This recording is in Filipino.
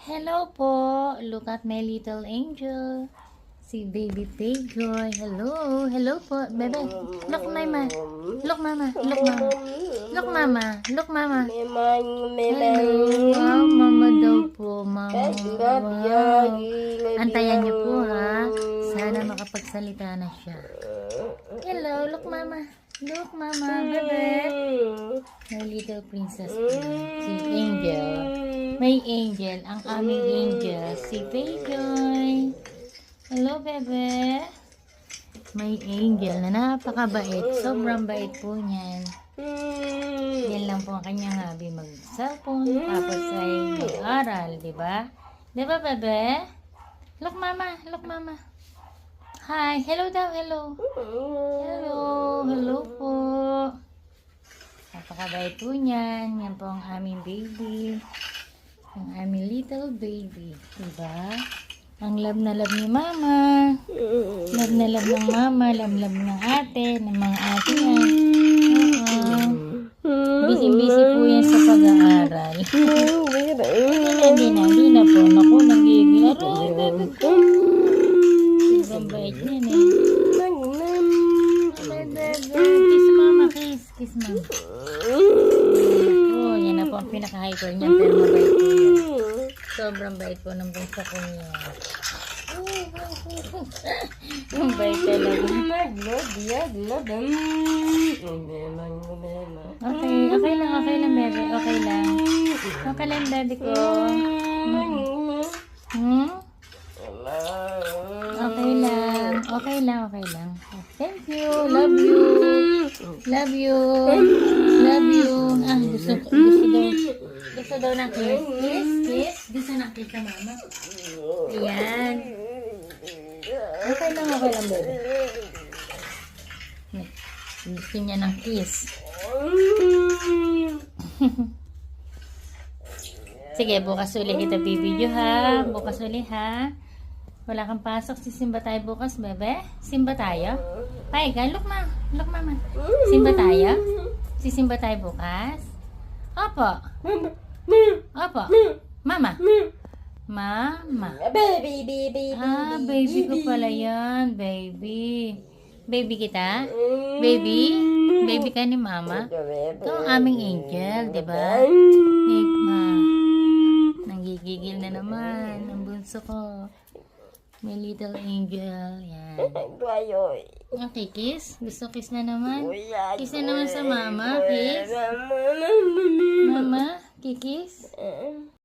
Hello po. Look at my little angel. Si baby Payjoy. Hello. Hello po. Bebe. Look mama. Look mama. Look mama. Look mama. Look mama. Hello. Wow, mama daw po. Mama. Antayan niyo po ha. Sana makapagsalita na siya. Hello. Look mama. Look mama. Bebe. My little princess. Si Angel. May angel. Ang aming angel. Si Payjoy. Hello, bebe. May angel na napakabait. Sobrang bait po niyan. Yan lang po ang kanyang hobby mag-cellphone. Tapos ay mag-aral, di ba? Di ba, bebe? Look, mama. Look, mama. Hi. Hello daw. Hello. Hello. Hello po. Napakabait po niyan. Yan po ang aming baby. Ang aming little baby. Diba? Ang love na love ni mama. Love na love ng mama. Love love ng ate. Ng mga ate niya. Busy-busy po yan sa pag-aaral. Hindi na, hindi na po. Naku, ko. Sobrang bait niyan eh. Kiss mama, kiss. Kiss mama. Oh, yan na po ang pinaka-hyper niyan. Pero mabait po. Sobrang bait po ng bunso ko niya. Ang bait talaga. Okay, okay lang, okay lang, bebe. Okay lang. Okay lang, daddy ko. Hmm? Okay lang. Okay lang, okay lang. Thank you. Love you. Love you. Love you. Ah, gusto, gusto daw. Gusto daw ng kiss. Kiss, kiss. Gusto ng kiss sa mama. Ayan. Okay lang, okay lang, baby. Gusto niya ng kiss. Sige, bukas uli kita bibidyo ha. Bukas uli ha. Wala kang pasok. Sisimba tayo bukas, bebe. Simba tayo? Paigan, look ma. Look mama. Simba tayo? Sisimba tayo bukas? Opo. Opo. Mama. Mama. Baby, baby, Ah, baby ko pala yan. Baby. Baby kita? Baby? Baby ka ni mama? Ito ang aming angel, di ba? Hikma. Nanggigigil na naman ang bunso ko. My little angel. Yan. Bayoy. Okay, kiss? Gusto kiss na naman? Kiss na naman sa mama, kiss? Mama, kikis?